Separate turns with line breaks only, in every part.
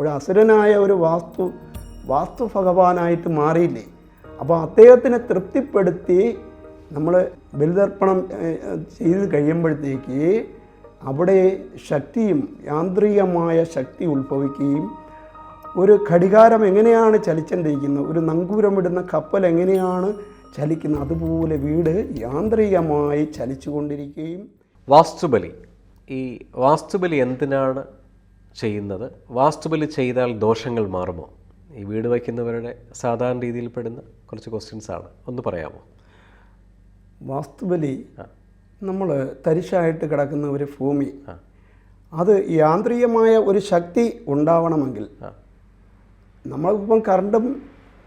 അപ്പോൾ അസുരനായ ഒരു വാസ്തു വാസ്തു ഭഗവാനായിട്ട് മാറിയില്ലേ? അപ്പോൾ അദ്ദേഹത്തിനെ തൃപ്തിപ്പെടുത്തി നമ്മൾ ബലിതർപ്പണം ചെയ്ത് കഴിയുമ്പോഴത്തേക്ക് അവിടെ ശക്തിയും യാന്ത്രികമായ ശക്തി ഉത്ഭവിക്കുകയും ഒരു ഘടികാരം എങ്ങനെയാണ് ചലിച്ചുകൊണ്ടിരിക്കുന്നത് ഒരു നങ്കൂരം ഇടുന്ന കപ്പൽ എങ്ങനെയാണ് ചലിക്കുന്നത് അതുപോലെ വീട് യാന്ത്രികമായി ചലിച്ചുകൊണ്ടിരിക്കുകയും
വാസ്തുബലി. ഈ വാസ്തുബലി എന്തിനാണ് ചെയ്യുന്നത്. വാസ്തുബലി ചെയ്താൽ ദോഷങ്ങൾ മാറുമോ? ഈ വീട് വയ്ക്കുന്നവരുടെ സാധാരണ രീതിയിൽ പെടുന്ന കുറച്ച് ക്വസ്റ്റ്യൻസ് ആണ്. ഒന്ന് പറയാമോ?
വാസ്തുബലി. നമ്മൾ തരിശായിട്ട് കിടക്കുന്ന ഒരു ഭൂമി. അത് യാന്ത്രികമായ ഒരു ശക്തി ഉണ്ടാവണമെങ്കിൽ നമ്മളിപ്പം കറണ്ടും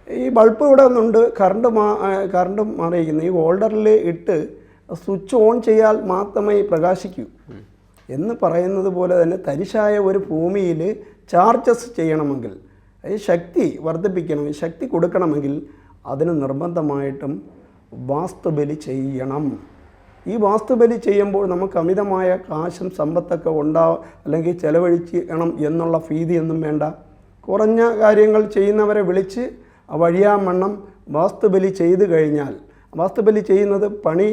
ഈ ബൾബ് ഇവിടെ ഒന്നുണ്ട് കറണ്ട് മാ കറണ്ടും മാറിയിരിക്കുന്നു. ഈ ഹോൾഡറിൽ ഇട്ട് സ്വിച്ച് ഓൺ ചെയ്യാൽ മാത്രമേ പ്രകാശിക്കൂ. എന്ന് പറയുന്നത് പോലെ തന്നെ തരിശായ ഒരു ഭൂമിയിൽ ചാർജസ് ചെയ്യണമെങ്കിൽ ഈ ശക്തി വർദ്ധിപ്പിക്കണം ശക്തി കൊടുക്കണമെങ്കിൽ അതിന് നിർബന്ധമായിട്ടും വാസ്തുബലി ചെയ്യണം. ഈ വാസ്തുബലി ചെയ്യുമ്പോൾ നമുക്ക് അമിതമായ കാശും സമ്പത്തൊക്കെ ഉണ്ടാവും അല്ലെങ്കിൽ ചെലവഴിക്കണം എന്നുള്ള ഭീതിയൊന്നും വേണ്ട. കുറഞ്ഞ കാര്യങ്ങൾ ചെയ്യുന്നവരെ വിളിച്ച് വഴിയാമണ്ണം വാസ്തുബലി ചെയ്തു കഴിഞ്ഞാൽ വാസ്തുബലി ചെയ്യുന്നത് പണി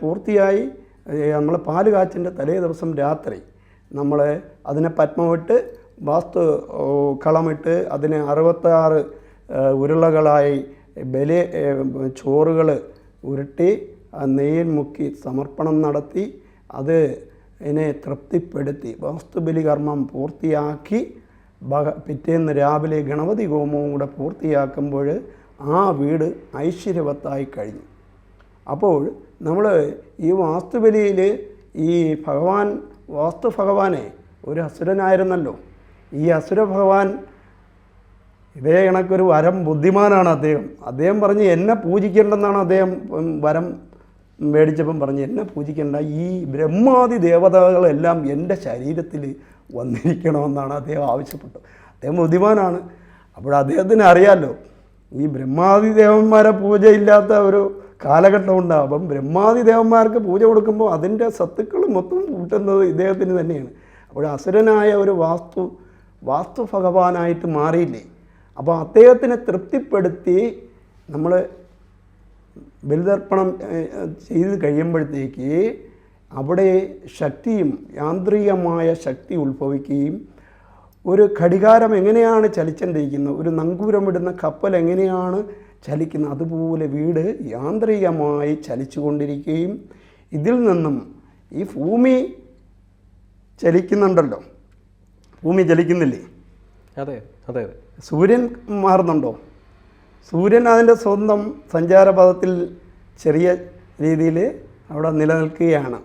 പൂർത്തിയായി നമ്മൾ പാൽ കാച്ചിന്റെ തലേ ദിവസം രാത്രി നമ്മൾ അതിനെ പത്മമിട്ട് വാസ്തു കളമിട്ട് അതിനെ അറുപത്താറ് ഉരുളകളായി ബലി ചോറുകൾ ഉരുട്ടി നെയ്യിൽ മുക്കി സമർപ്പണം നടത്തി അത് ഇതിനെ തൃപ്തിപ്പെടുത്തി വാസ്തുബലി കർമ്മം പൂർത്തിയാക്കി ഭഗ പിറ്റേന്ന് രാവിലെ ഗണപതി ഹോമവും കൂടെ പൂർത്തിയാക്കുമ്പോൾ ആ വീട് ഐശ്വര്യവത്തായി കഴിഞ്ഞു. അപ്പോൾ നമ്മൾ ഈ വാസ്തുബലിയിൽ ഈ ഭഗവാൻ വാസ്തു ഭഗവാനെ ഒരു അസുരനായിരുന്നല്ലോ. ഈ അസുര ഭഗവാൻ ഇതേ കണക്കൊരു വരം ബുദ്ധിമാനാണ് അദ്ദേഹം. അദ്ദേഹം പറഞ്ഞ് എന്നെ പൂജിക്കേണ്ടെന്നാണ് അദ്ദേഹം വരം മേടിച്ചപ്പം പറഞ്ഞ് എന്നെ പൂജിക്കേണ്ട ഈ ബ്രഹ്മാതി ദേവതകളെല്ലാം എന്റെ ശരീരത്തിൽ വന്നിരിക്കണമെന്നാണ് അദ്ദേഹം ആവശ്യപ്പെട്ടത്. അദ്ദേഹം ബുദ്ധിമാനാണ്. അപ്പോൾ അദ്ദേഹത്തിന് അറിയാമല്ലോ ഈ ബ്രഹ്മാതി ദേവന്മാരെ പൂജയില്ലാത്ത ഒരു കാലഘട്ടം ഉണ്ടാകും അപ്പം ബ്രഹ്മാതി ദേവന്മാർക്ക് പൂജ കൊടുക്കുമ്പോൾ അതിന്റെ സത്തുക്കൾ മൊത്തം കൂട്ടുന്നത് ഇദ്ദേഹത്തിന് തന്നെയാണ്. അപ്പോൾ അസുരനായ ഒരു വാസ്തു വാസ്തു ഭഗവാനായിട്ട് മാറിയില്ലേ? അപ്പോൾ അദ്ദേഹത്തിനെ തൃപ്തിപ്പെടുത്തി നമ്മൾ ബലിതർപ്പണം ചെയ്ത് കഴിയുമ്പോഴത്തേക്ക് അവിടെ ശക്തിയും യാന്ത്രികമായ ശക്തി ഉത്ഭവിക്കുകയും ഒരു ഘടികാരം എങ്ങനെയാണ് ചലിച്ചുകൊണ്ടിരിക്കുന്നത് ഒരു നങ്കൂരം ഇടുന്ന കപ്പൽ എങ്ങനെയാണ് ചലിക്കുന്നത് അതുപോലെ വീട് യാന്ത്രികമായി ചലിച്ചുകൊണ്ടിരിക്കുകയും ഇതിൽ നിന്നും ഈ ഭൂമി ചലിക്കുന്നുണ്ടല്ലോ. ഭൂമി ചലിക്കുന്നില്ലേ?
അതെ അതെ അതെ.
സൂര്യൻ മാറുന്നുണ്ടോ? സൂര്യൻ അതിന്റെ സ്വന്തം സഞ്ചാരപഥത്തിൽ ചെറിയ രീതിയിൽ അവിടെ നിലനിൽക്കുകയാണ്.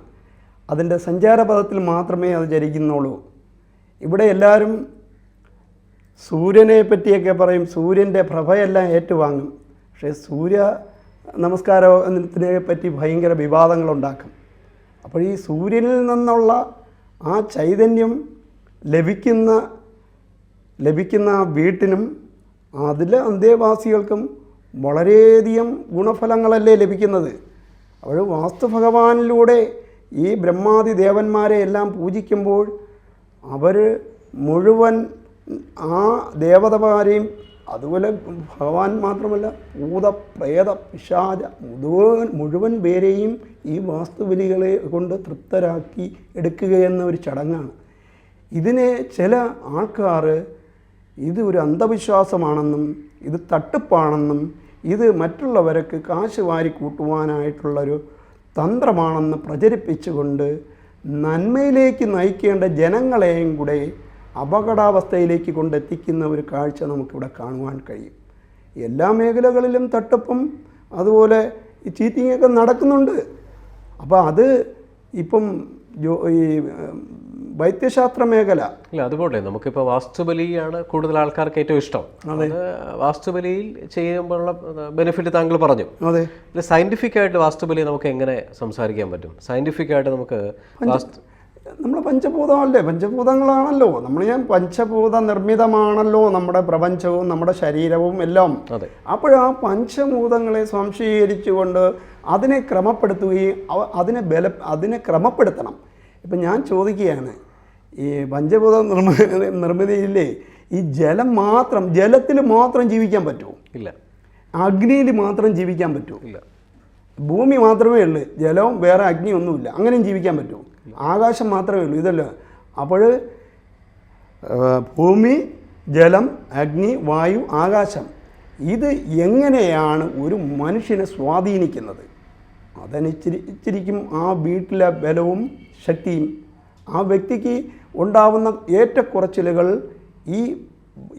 അതിന്റെ സഞ്ചാരപഥത്തിൽ മാത്രമേ അത് ചലിക്കുന്നുള്ളൂ. ഇവിടെ എല്ലാവരും സൂര്യനെ പറ്റിയൊക്കെ പറയും. സൂര്യന്റെ പ്രഭയെല്ലാം ഏറ്റുവാങ്ങും. പക്ഷേ സൂര്യ നമസ്കാരത്തിനെ പറ്റി ഭയങ്കര വിവാദങ്ങളുണ്ടാക്കും. അപ്പോൾ ഈ സൂര്യനിൽ നിന്നുള്ള ആ ചൈതന്യം ലഭിക്കുന്ന ലഭിക്കുന്ന വീട്ടിനും അതിലെ അന്തേവാസികൾക്കും വളരെയധികം ഗുണഫലങ്ങളല്ലേ ലഭിക്കുന്നത്. അപ്പോൾ വാസ്തു ഭഗവാനിലൂടെ ഈ ബ്രഹ്മാതി ദേവന്മാരെ എല്ലാം പൂജിക്കുമ്പോൾ അവർ മുഴുവൻ ആ ദേവതമാരെയും അതുപോലെ ഭഗവാൻ മാത്രമല്ല ഭൂത പ്രേത പിശാച മുഴുവൻ മുഴുവൻ പേരെയും ഈ വാസ്തുവിലികളെ കൊണ്ട് തൃപ്തരാക്കി എടുക്കുക എന്ന ഒരു ചടങ്ങാണ്. ഇതിനെ ചില ആൾക്കാർ ഇത് ഒരു അന്ധവിശ്വാസമാണെന്നും ഇത് തട്ടിപ്പാണെന്നും ഇത് മറ്റുള്ളവർക്ക് കാശ് വാരി കൂട്ടുവാനായിട്ടുള്ളൊരു തന്ത്രമാണെന്ന് പ്രചരിപ്പിച്ചുകൊണ്ട് നന്മയിലേക്ക് നയിക്കേണ്ട ജനങ്ങളെയും കൂടെ അപകടാവസ്ഥയിലേക്ക് കൊണ്ടെത്തിക്കുന്ന ഒരു കാഴ്ച നമുക്കിവിടെ കാണുവാൻ കഴിയും. എല്ലാ മേഖലകളിലും തട്ടിപ്പും അതുപോലെ ഈ ചീറ്റിങ്ങൊക്കെ നടക്കുന്നുണ്ട്. അപ്പോൾ അത് ഇപ്പം ഈ വൈദ്യശാസ്ത്ര മേഖല.
ഇല്ല അതുപോലെ നമുക്കിപ്പോൾ വാസ്തുബലിയാണ് കൂടുതൽ ആൾക്കാർക്ക് ഏറ്റവും ഇഷ്ടം. അതായത് വാസ്തുബലിയിൽ ചെയ്യുമ്പോഴുള്ള ബെനിഫിറ്റ് താങ്കൾ പറഞ്ഞു.
അതെ.
പിന്നെ സയന്റിഫിക് ആയിട്ട് വാസ്തുബലി നമുക്ക് എങ്ങനെ സംസാരിക്കാൻ പറ്റും? സയന്റിഫിക് ആയിട്ട് നമുക്ക് വാസ്തു
നമ്മൾ പഞ്ചഭൂതമല്ലേ? പഞ്ചഭൂതങ്ങളാണല്ലോ. നമ്മൾ ഞാൻ പഞ്ചഭൂത നിർമ്മിതമാണല്ലോ. നമ്മുടെ പ്രപഞ്ചവും നമ്മുടെ ശരീരവും എല്ലാം.
അപ്പോഴാ
അപ്പോൾ ആ പഞ്ചഭൂതങ്ങളെ സംശീകരിച്ചുകൊണ്ട് അതിനെ ക്രമപ്പെടുത്തുകയും അതിനെ ബല അതിനെ ക്രമപ്പെടുത്തണം. ഇപ്പം ഞാൻ ചോദിക്കുകയാണ് ഈ പഞ്ചഭൂത നിർമ്മ നിർമ്മിതിയില്ലേ ഈ ജലം മാത്രം ജലത്തിൽ മാത്രം ജീവിക്കാൻ പറ്റുമോ?
ഇല്ല.
അഗ്നിയിൽ മാത്രം ജീവിക്കാൻ പറ്റുമോ?
ഇല്ല.
ഭൂമി മാത്രമേ ഉള്ളൂ. ജലവും വേറെ അഗ്നിയൊന്നുമില്ല. അങ്ങനെയും ജീവിക്കാൻ പറ്റുമോ? ആകാശം മാത്രമേ ഉള്ളൂ. ഇതല്ല. അപ്പോൾ ഭൂമി ജലം അഗ്നി വായു ആകാശം ഇത് എങ്ങനെയാണ് ഒരു മനുഷ്യനെ സ്വാധീനിക്കുന്നത്? അതനുസരിച്ചിരിക്കും ആ വീട്ടിലെ ബലവും ശക്തിയും ആ വ്യക്തിക്ക് ഉണ്ടാവുന്ന ഏറ്റക്കുറച്ചിലുകൾ ഈ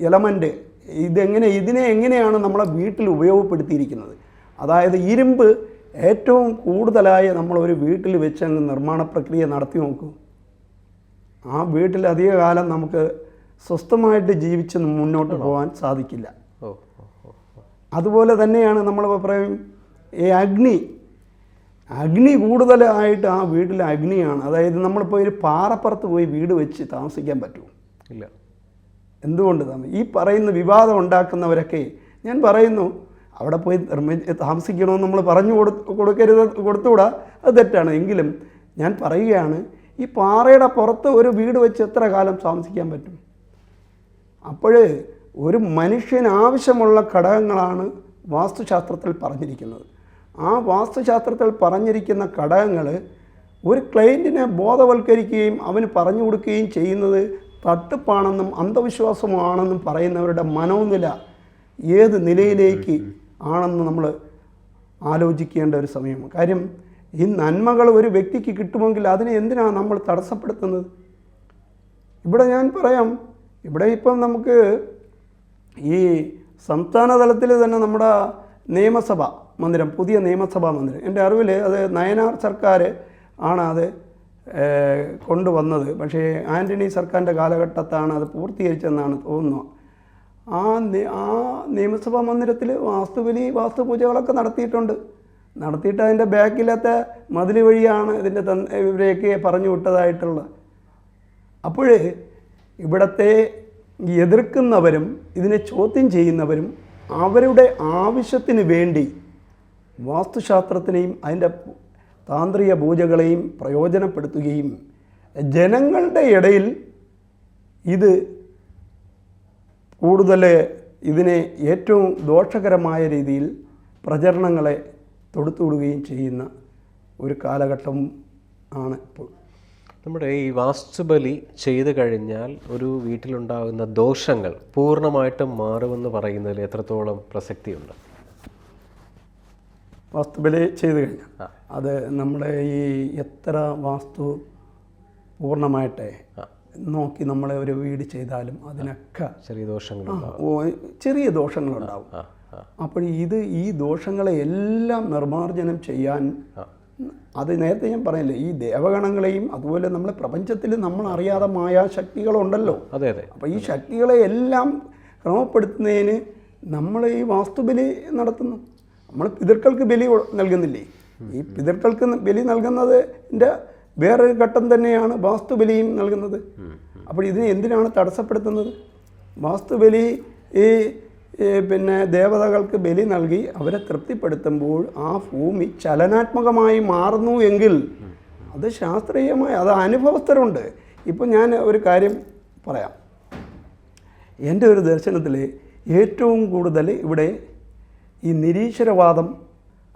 എലമെന്റ് ഇതെങ്ങനെ ഇതിനെ എങ്ങനെയാണ് നമ്മളെ വീട്ടിൽ ഉപയോഗപ്പെടുത്തിയിരിക്കുന്നത്? അതായത് ഇരുമ്പ് ഏറ്റവും കൂടുതലായി നമ്മളൊരു വീട്ടിൽ വെച്ച് അങ്ങ് നിർമ്മാണ പ്രക്രിയ നടത്തി നോക്കൂ. ആ വീട്ടിൽ അധിക കാലം നമുക്ക് സ്വസ്ഥമായിട്ട് ജീവിച്ച് മുന്നോട്ട് പോകാൻ സാധിക്കില്ല. അതുപോലെ തന്നെയാണ് നമ്മൾ പറയും ഈ അഗ്നി. അഗ്നി കൂടുതലായിട്ട് ആ വീട്ടിൽ അഗ്നിയാണ്. അതായത് നമ്മളിപ്പോൾ ഒരു പാറപ്പുറത്ത് പോയി വീട് വെച്ച് താമസിക്കാൻ പറ്റുമോ?
ഇല്ല.
എന്തുകൊണ്ട് ഈ പറയുന്ന വിവാദം ഉണ്ടാക്കുന്നവരൊക്കെ ഞാൻ പറയുന്നു അവിടെ പോയി നിർമ്മി താമസിക്കണമെന്ന് നമ്മൾ പറഞ്ഞു കൊടു കൊടുക്കരുത് കൊടുത്തുകൂടാ? അത് തെറ്റാണ്. എങ്കിലും ഞാൻ പറയുകയാണ് ഈ പാറയുടെ പുറത്ത് ഒരു വീട് വെച്ച് എത്ര കാലം താമസിക്കാൻ പറ്റും? അപ്പോൾ ഒരു മനുഷ്യന് ആവശ്യമുള്ള ഘടകങ്ങളാണ് വാസ്തുശാസ്ത്രത്തിൽ പറഞ്ഞിരിക്കുന്നത്. ആ വാസ്തുശാസ്ത്രത്തിൽ പറഞ്ഞിരിക്കുന്ന ഘടകങ്ങൾ ഒരു ക്ലയന്റിനെ ബോധവൽക്കരിക്കുകയും അവന് പറഞ്ഞു കൊടുക്കുകയും ചെയ്യുന്നത് തട്ടിപ്പാണെന്നും അന്ധവിശ്വാസമാണെന്നും പറയുന്നവരുടെ മനോനില ഏത് നിലയിലേക്ക് ആണെന്ന് നമ്മൾ ആലോചിക്കേണ്ട ഒരു സമയമാണ്. കാര്യം ഈ നന്മകൾ ഒരു വ്യക്തിക്ക് കിട്ടുമെങ്കിൽ അതിനെ എന്തിനാണ് നമ്മൾ തടസ്സപ്പെടുത്തുന്നത്? ഇവിടെ ഞാൻ പറയാം ഇവിടെ ഇപ്പം നമുക്ക് ഈ സംസ്ഥാന തലത്തിൽ തന്നെ നമ്മുടെ നിയമസഭ മന്ദിരം പുതിയ നിയമസഭാ മന്ദിരം. എന്റെ അറിവിൽ അത് നയനാർ സർക്കാർ ആണ് അത് കൊണ്ടുവന്നത്. പക്ഷേ ആന്റണി സർക്കാരിന്റെ കാലഘട്ടത്താണ് അത് പൂർത്തീകരിച്ചതെന്നാണ് തോന്നുന്നത്. ആ ആ നിയമസഭാ മന്ദിരത്തിൽ വാസ്തുബലി വാസ്തുപൂജകളൊക്കെ നടത്തിയിട്ടുണ്ട്. നടത്തിയിട്ട് അതിന്റെ ബാക്കിലത്തെ മതിൽ വഴിയാണ് ഇതിന്റെ തന്ന ഇവരെയൊക്കെ പറഞ്ഞു വിട്ടതായിട്ടുള്ളത്. അപ്പോഴേ ഇവിടത്തെ എതിർക്കുന്നവരും ഇതിനെ ചോദ്യം ചെയ്യുന്നവരും അവരുടെ ആവശ്യത്തിന് വേണ്ടി വാസ്തുശാസ്ത്രത്തിനെയും അതിന്റെ താന്ത്രിക പൂജകളെയും പ്രയോജനപ്പെടുത്തുകയും ജനങ്ങളുടെ ഇടയിൽ ഇത് കൂടുതൽ ഇതിനെ ഏറ്റവും ദോഷകരമായ രീതിയിൽ പ്രചരണങ്ങളെ തൊടുത്തുവിടുകയും ചെയ്യുന്ന ഒരു കാലഘട്ടം ആണ് ഇപ്പോൾ.
നമ്മുടെ ഈ വാസ്തുബലി ചെയ്തു കഴിഞ്ഞാൽ ഒരു വീട്ടിലുണ്ടാകുന്ന ദോഷങ്ങൾ പൂർണമായിട്ടും മാറുമെന്ന് പറയുന്നതിൽ എത്രത്തോളം പ്രസക്തിയുണ്ട്?
വാസ്തുബലി ചെയ്തു കഴിഞ്ഞാൽ അത് നമ്മുടെ ഈ എത്ര വാസ്തു
പൂർണമായിട്ട്.
നോക്കി നമ്മളെ ഒരു വീട് ചെയ്താലും അതിനൊക്കെ
ചെറിയ ദോഷങ്ങൾ
ചെറിയ ദോഷങ്ങളുണ്ടാവും. അപ്പോൾ ഇത് ഈ ദോഷങ്ങളെ എല്ലാം നിർമ്മാർജനം ചെയ്യാൻ അത് നേരത്തെ ഞാൻ പറഞ്ഞില്ലേ ഈ ദേവഗണങ്ങളെയും അതുപോലെ നമ്മളെ പ്രപഞ്ചത്തിൽ നമ്മൾ അറിയാതെ മായാശക്തികളുണ്ടല്ലോ.
അതെ അതെ.
അപ്പോൾ ഈ ശക്തികളെ എല്ലാം ക്രമപ്പെടുത്തുന്നതിന് നമ്മൾ ഈ വാസ്തുബലി നടത്തുന്നു. നമ്മൾ പിതൃക്കൾക്ക് ബലി നൽകുന്നില്ലേ? ഈ പിതൃക്കൾക്ക് ബലി നൽകുന്നതിന്റെ വേറൊരു ഘട്ടം തന്നെയാണ് വാസ്തുബലിയും നൽകുന്നത്. അപ്പോൾ ഇതിനെ എന്തിനാണ് തടസ്സപ്പെടുത്തുന്നത്? വാസ്തുബലി ഈ പിന്നെ ദേവതകൾക്ക് ബലി നൽകി അവരെ തൃപ്തിപ്പെടുത്തുമ്പോൾ ആ ഭൂമി ചലനാത്മകമായി മാറുന്നു എങ്കിൽ അത് ശാസ്ത്രീയമായി അത് അനുഭവസ്ഥരുണ്ട്. ഇപ്പം ഞാൻ ഒരു കാര്യം പറയാം. എന്റെ ഒരു ദർശനത്തിൽ ഏറ്റവും കൂടുതൽ ഇവിടെ ഈ നിരീശ്വരവാദം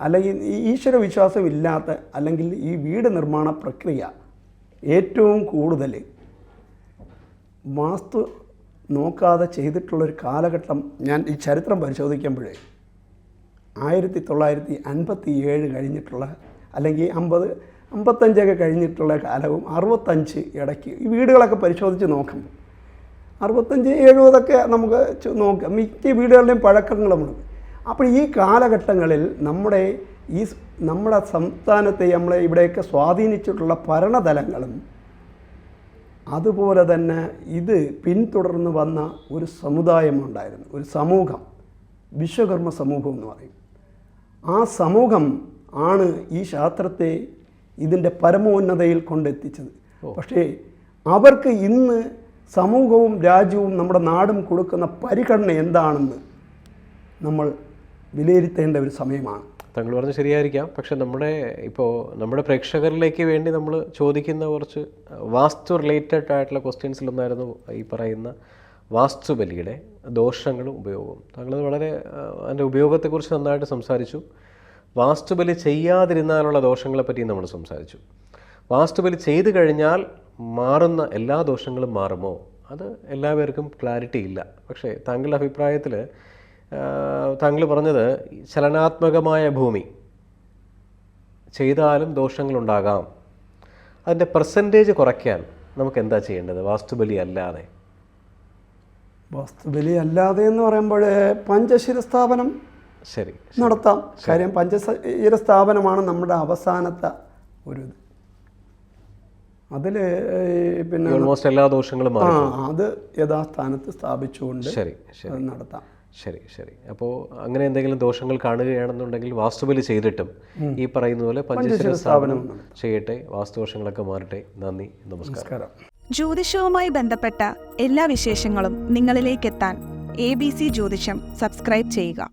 അല്ലെങ്കിൽ ഈ ഈശ്വര വിശ്വാസം ഇല്ലാത്ത അല്ലെങ്കിൽ ഈ വീട് നിർമ്മാണ പ്രക്രിയ ഏറ്റവും കൂടുതൽ വാസ്തു നോക്കാതെ ചെയ്തിട്ടുള്ളൊരു കാലഘട്ടം ഞാൻ ഈ ചരിത്രം പരിശോധിക്കുമ്പോഴേ ആയിരത്തി തൊള്ളായിരത്തി അൻപത്തി ഏഴ് കഴിഞ്ഞിട്ടുള്ള അല്ലെങ്കിൽ അമ്പത് അമ്പത്തഞ്ചൊക്കെ കഴിഞ്ഞിട്ടുള്ള കാലവും അറുപത്തഞ്ച് ഇടയ്ക്ക് ഈ വീടുകളൊക്കെ പരിശോധിച്ച് നോക്കുമ്പോൾ അറുപത്തഞ്ച് എഴുപതൊക്കെ നമുക്ക് നോക്കാം. മിക്ക വീടുകളുടെയും പഴക്കങ്ങളുമുണ്ട് അപ്പോൾ ഈ കാലഘട്ടങ്ങളിൽ നമ്മുടെ ഈ നമ്മുടെ സംസ്ഥാനത്തെ നമ്മളെ ഇവിടെയൊക്കെ സ്വാധീനിച്ചിട്ടുള്ള ഭരണതലങ്ങളും അതുപോലെ തന്നെ ഇത് പിന്തുടർന്ന് വന്ന ഒരു സമുദായമുണ്ടായിരുന്നു ഒരു സമൂഹം വിശ്വകർമ്മ സമൂഹം എന്ന് പറയും. ആ സമൂഹം ആണ് ഈ ശാസ്ത്രത്തെ ഇതിന്റെ പരമോന്നതയിൽ കൊണ്ടെത്തിച്ചത്. പക്ഷേ അവർക്ക് ഇന്ന് സമൂഹവും രാജ്യവും നമ്മുടെ നാടും കൊടുക്കുന്ന പരിഗണന എന്താണെന്ന് നമ്മൾ വിലയിരുത്തേണ്ട ഒരു സമയമാണ്.
താങ്കൾ പറഞ്ഞ ശരിയായിരിക്കാം. പക്ഷെ നമ്മുടെ ഇപ്പോൾ നമ്മുടെ പ്രേക്ഷകരിലേക്ക് വേണ്ടി നമ്മൾ ചോദിക്കുന്ന കുറച്ച് വാസ്തു റിലേറ്റഡ് ആയിട്ടുള്ള ക്വസ്റ്റ്യൻസിലൊന്നായിരുന്നു ഈ പറയുന്ന വാസ്തുബലിയുടെ ദോഷങ്ങളും ഉപയോഗവും. താങ്കൾ വളരെ അതിന്റെ ഉപയോഗത്തെക്കുറിച്ച് നന്നായിട്ട് സംസാരിച്ചു. വാസ്തുബലി ചെയ്യാതിരുന്നാലുള്ള പറ്റിയും നമ്മൾ സംസാരിച്ചു. വാസ്തുബലി ചെയ്തു കഴിഞ്ഞാൽ മാറുന്ന എല്ലാ ദോഷങ്ങളും മാറുമോ? അത് എല്ലാവർക്കും ക്ലാരിറ്റി ഇല്ല പക്ഷേ താങ്കളുടെ അഭിപ്രായത്തിൽ താങ്കൾ പറഞ്ഞത് ചലനാത്മകമായ ഭൂമി ചെയ്താലും ദോഷങ്ങളുണ്ടാകാം. അതിന്റെ പെർസെന്റേജ് കുറയ്ക്കാൻ നമുക്ക് എന്താ ചെയ്യേണ്ടത്? വാസ്തുബലി അല്ലാതെ
വാസ്തുബലി അല്ലാതെ എന്ന് പറയുമ്പോൾ പഞ്ചശിര സ്ഥാപനം
ശരി
നടത്താം. കാര്യം പഞ്ചശീര സ്ഥാപനമാണ് നമ്മുടെ അവസാനത്തെ ഒരു ഇത്. അതിൽ പിന്നെ
ഓൾമോസ്റ്റ് എല്ലാ ദോഷങ്ങളും
ആ അത് യഥാസ്ഥാനത്ത് സ്ഥാപിച്ചുകൊണ്ട്
ശരി
നടത്താം.
ശരി ശരി. അപ്പോൾ അങ്ങനെ എന്തെങ്കിലും ദോഷങ്ങൾ കാണുകയാണെന്നുണ്ടെങ്കിൽ വാസ്തുബലി ചെയ്തിട്ടും ഈ പറയുന്ന പോലെ പഞ്ചശീല സ്ഥാപനം ചെയ്യട്ടെ. വാസ്തുദോഷങ്ങളൊക്കെ മാറട്ടെ. നന്ദി.
നമസ്കാരം.
ജ്യോതിഷവുമായി ബന്ധപ്പെട്ട എല്ലാ വിശേഷങ്ങളും നിങ്ങളിലേക്കെത്താൻ എ ബി സി ജ്യോതിഷം സബ്സ്ക്രൈബ് ചെയ്യുക.